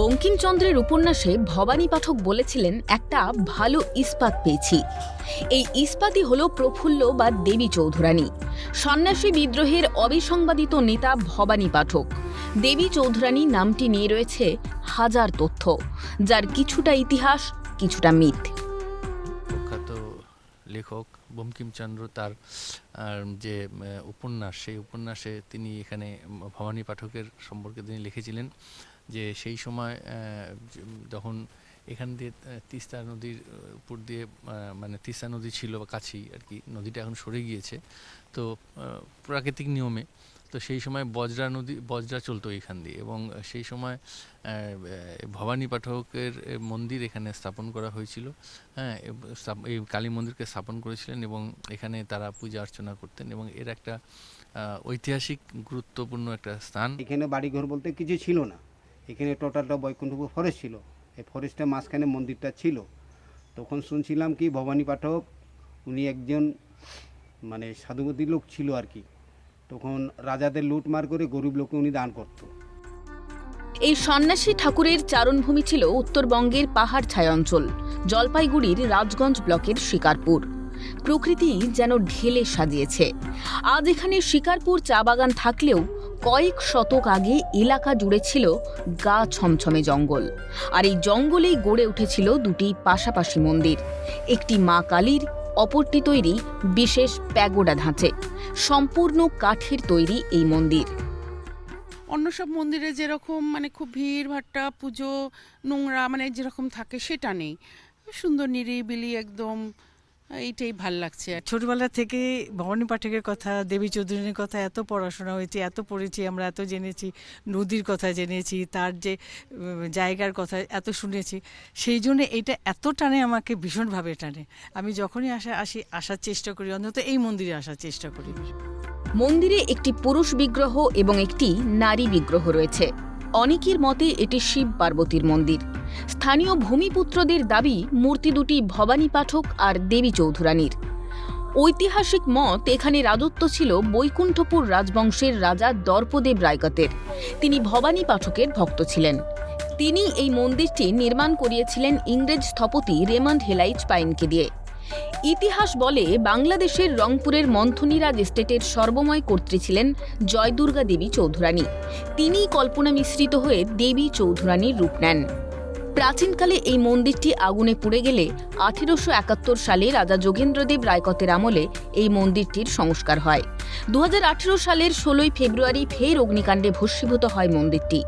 বঙ্কিমচন্দ্রের উপন্যাসে ভবানী পাঠক বলেছিলেন, একটা ভালো ইস্পাত পেয়েছি। এই ইস্পাতই হলো প্রফুল্ল বা দেবী চৌধুরানী। সন্ন্যাসী বিদ্রোহের অবিসংবাদিত নেতা ভবানী পাঠক। দেবী চৌধুরানী নামটি নিয়ে রয়েছে হাজার তথ্য, যার কিছুটা ইতিহাস, কিছুটা মিথ। প্রখ্যাত লেখক বঙ্কিমচন্দ্র তার যে উপন্যাস, সেই উপন্যাসে তিনি এখানে ভবানী পাঠকের সম্পর্কে তিনি লিখেছিলেন। যে সেই সময় যখন এখান দিয়ে তিস্তা নদীর উপর দিয়ে মানে তিস্তা নদী ছিল বা কাছেই আর কি, নদীটা এখন সরে গিয়েছে। তো প্রাকৃতিক নিয়মে, তো সেই সময় বজরা নদী, বজরা চলতো এখান দিয়ে এবং সেই সময় ভবানী পাঠকের মন্দির এখানে স্থাপন করা হয়েছিল। হ্যাঁ এই কালী মন্দিরকে স্থাপন করেছিলেন এবং এখানে তারা পূজা অর্চনা করতেন এবং এর একটা ঐতিহাসিক গুরুত্বপূর্ণ একটা স্থান। এখানে বাড়িঘর বলতে কিছু ছিল না। এখানে টোটালটা বৈকুণ্ঠপুর ফরেস্ট ছিল। এই ফরেস্টের মাঝখানে মন্দিরটা ছিল। তখন শুনছিলাম কি, ভবানী পাঠক উনি একজন মানে সাধুমতী লোক ছিল আর কি। তখন রাজাদের লুটমার করে গরিব লোককে উনি দান করতো। এই সন্ন্যাসী ঠাকুরের চারণভূমি ছিল উত্তরবঙ্গের পাহাড় ছায়া অঞ্চল জলপাইগুড়ির রাজগঞ্জ ব্লকের শিকারপুর। প্রকৃতি যেন ঢেলে সাজিয়েছে। আজ এখানে শিকারপুর চা বাগান থাকলেও কয়েক শতক আগে এলাকা জুড়ে ছিল গা ছমছমে জঙ্গল। আর এই জঙ্গলেই গড়ে উঠেছিল দুটি পাশাপাশি মন্দির। একটি মা কালীর, অপরটি তৈরি বিশেষ প্যাগোডা ধাঁচে। সম্পূর্ণ কাঠের তৈরি এই মন্দির। অন্য সব মন্দিরে যেরকম মানে খুব ভিড়, ভাট্টা, পুজো, নোংরা মানে যেরকম থাকে সেটা নেই। সুন্দর নিরিবিলি একদম এইটাই ভালো লাগছে আর ছোটবেলা থেকে ভবানী পাঠকের কথা দেবী চৌধুরীর কথা এত পড়াশোনা হয়েছে এত পড়েছি আমরা এত জেনেছি নদীর কথা জেনেছি তার যে জায়গার কথা এত শুনেছি সেই জন্য এটা এত টানে আমাকে ভীষণভাবে টানে। আমি যখনই আসা আসি আসার চেষ্টা করি অন্তত এই মন্দিরে আসার চেষ্টা করি। মন্দিরে একটি পুরুষ বিগ্রহ এবং একটি নারী বিগ্রহ রয়েছে। অনেকের মতে এটি শিব পার্বতীর মন্দির। স্থানীয় ভূমিপুত্রদের দাবি, মূর্তি দুটি ভবানী পাঠক আর দেবী চৌধুরানীর। ঐতিহাসিক মত এখানে রাজত্ব ছিল বৈকুণ্ঠপুর রাজবংশের রাজা দর্পদেব রায়গতের তিনি ভবানী পাঠকের ভক্ত ছিলেন। তিনি এই মন্দিরটি নির্মাণ করিয়েছিলেন ইংরেজ স্থপতি রেমন্ড হেলাইচ পাইনকে দিয়ে। ইতিহাস বলে বাংলাদেশের রংপুরের মন্থনীরাজ এস্টেটের সর্বময় কর্ত্রী ছিলেন জয়দুর্গা দেবী চৌধুরানী। তিনিই কল্পনা মিশ্রিত হয়ে দেবী চৌধুরানীর রূপ নেন। প্রাচীনকালে এই মন্দিরটি আগুনে পুড়ে গেলে আঠেরোশো একাত্তর সালে রাজা যোগেন্দ্রদেব রায়কতের আমলে এই মন্দিরটির সংস্কার হয়। দু সালের ষোলোই ফেব্রুয়ারি ফের অগ্নিকাণ্ডে ভস্মীভূত হয় মন্দিরটি।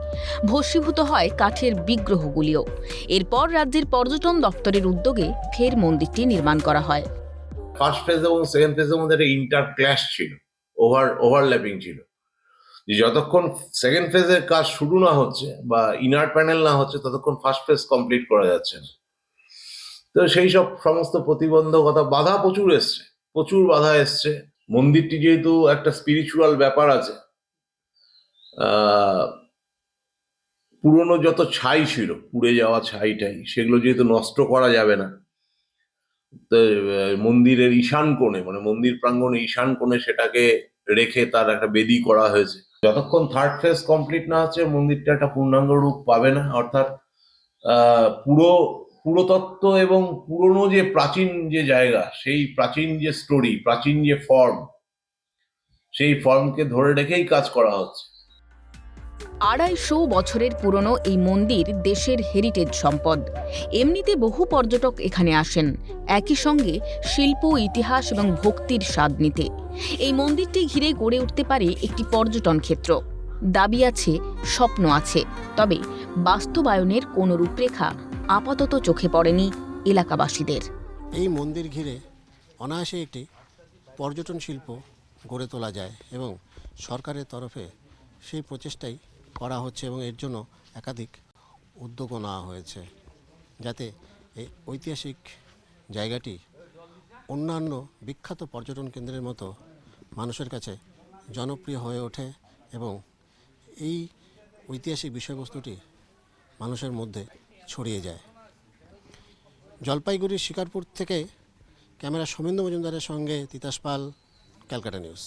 ভস্মীভূত হয় কাঠের বিগ্রহগুলিও। এরপর রাজ্যের পর্যটন দপ্তরের উদ্যোগে ফের মন্দিরটি নির্মাণ করা হয়। ফার্স্ট ফেজ এবং সেকেন্ড ফেজের মধ্যে একটা ইন্টার ক্ল্যাশ ছিল ওভার ওভারল্যাপিং ছিল। যে যতক্ষণ সেকেন্ড ফেজের কাজ শুরু না হচ্ছে বা ইনার প্যানেল না হচ্ছে ততক্ষণ ফার্স্ট ফেজ কমপ্লিট করা যাচ্ছে না। তো সেই সব সমস্ত প্রতিবন্ধকতা বাধা প্রচুর এসছে প্রচুর বাধা এসছে। মন্দিরটি যেহেতু একটা স্পিরিচুয়াল ব্যাপার আছে পুরনো যত ছাই ছিল পুড়ে যাওয়া ছাইটাই সেগুলো যেহেতু নষ্ট করা যাবে না তো, মন্দিরের ঈশান কোণে মানে মন্দির প্রাঙ্গণে ঈশান কোণে সেটাকে রেখে তার একটা বেদি করা হয়েছে। যতক্ষণ থার্ড ফেজ কমপ্লিট না হচ্ছে, মন্দিরটা একটা পূর্ণাঙ্গ রূপ পাবে না। অর্থাৎ পুরো পুরোতত্ত্ব এবং পুরনো যে প্রাচীন যে জায়গা, সেই প্রাচীন যে স্টোরি প্রাচীন যে ফর্ম সেই ফর্মকে ধরে রেখেই কাজ করা হচ্ছে। আড়াইশো বছরের পুরনো এই মন্দির দেশের হেরিটেজ সম্পদ। এমনিতে বহু পর্যটক এখানে আসেন। একই সঙ্গে শিল্প, ইতিহাস এবং ভক্তির স্বাদ নিতে। এই মন্দিরটি ঘিরে গড়ে উঠতে পারে একটি পর্যটন ক্ষেত্র। দাবি আছে, স্বপ্ন আছে। তবে বাস্তবায়নের কোনো রূপরেখা আপাতত চোখে পড়েনি এলাকাবাসীদের। এই মন্দির ঘিরে অনায়াসে একটি পর্যটন শিল্প গড়ে তোলা যায় এবং সরকারের তরফে সেই প্রচেষ্টাই করা হচ্ছে এবং এর জন্য একাধিক উদ্যোগও নেওয়া হয়েছে যাতে এই ঐতিহাসিক জায়গাটি অন্যান্য বিখ্যাত পর্যটন কেন্দ্রের মতো মানুষের কাছে জনপ্রিয় হয়ে ওঠে এবং এই ঐতিহাসিক বিষয়বস্তুটি মানুষের মধ্যে ছড়িয়ে যায়। জলপাইগুড়ির শিকারপুর থেকে ক্যামেরা সোমেন্দু মজুমদারের সঙ্গে তিতাস পাল, ক্যালকাটা নিউজ।